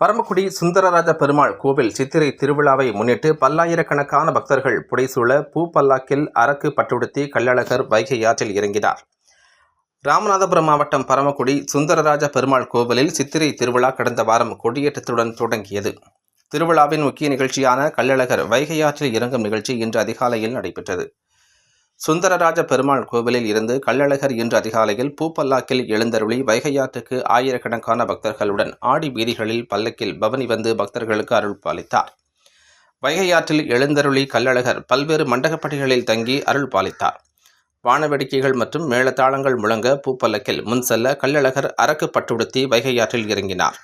பரமக்குடி சுந்தரராஜ பெருமாள் கோவில் சித்திரை திருவிழாவை முன்னிட்டு பல்லாயிரக்கணக்கான பக்தர்கள் புடைசூழ பூ பல்லாக்கில் அரக்கு பட்டுடுத்தி கள்ளழகர் வைகை ஆற்றில் இறங்கினார். ராமநாதபுரம் மாவட்டம் பரமக்குடி சுந்தரராஜ பெருமாள் கோவிலில் சித்திரை திருவிழா கடந்த வாரம் கொடியேற்றத்துடன் தொடங்கியது. திருவிழாவின் முக்கிய நிகழ்ச்சியான கள்ளழகர் வைகை ஆற்றில் இறங்கும் நிகழ்ச்சி இன்று அதிகாலையில் நடைபெற்றது. சுந்தரராஜ பெருமாள் கோவிலில் இருந்து கள்ளழகர் இன்று அதிகாலையில் பூப்பல்லாக்கில் எழுந்தருளி வைகையாற்றுக்கு ஆயிரக்கணக்கான பக்தர்களுடன் ஆடி வீதிகளில் பல்லக்கில் பவனி வந்து பக்தர்களுக்கு அருள் பாலித்தார். வைகையாற்றில் எழுந்தருளி கள்ளழகர் பல்வேறு மண்டகப்பட்டிகளில் தங்கி அருள் பாலித்தார். வானவேடிக்கைகள் மற்றும் மேளதாளங்கள் முழங்க பூப்பல்லக்கில் முன் செல்ல கள்ளழகர் அரக்கு பட்டுடுத்தி வைகையாற்றில் இறங்கினார்.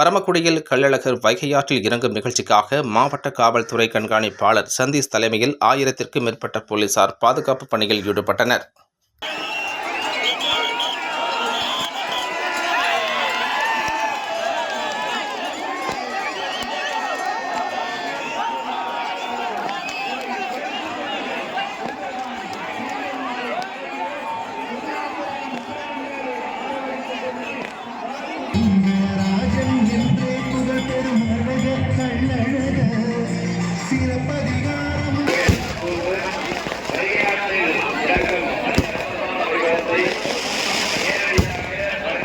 பரமக்குடியில் கள்ளழகர் வைகையாற்றில் இறங்கும் நிகழ்ச்சிக்காக மாவட்ட காவல்துறை கண்காணிப்பாளர் சந்தீஷ் தலைமையில் ஆயிரத்திற்கும் மேற்பட்ட போலீசார் பாதுகாப்பு பணியில் ஈடுபட்டனர். ராஜன்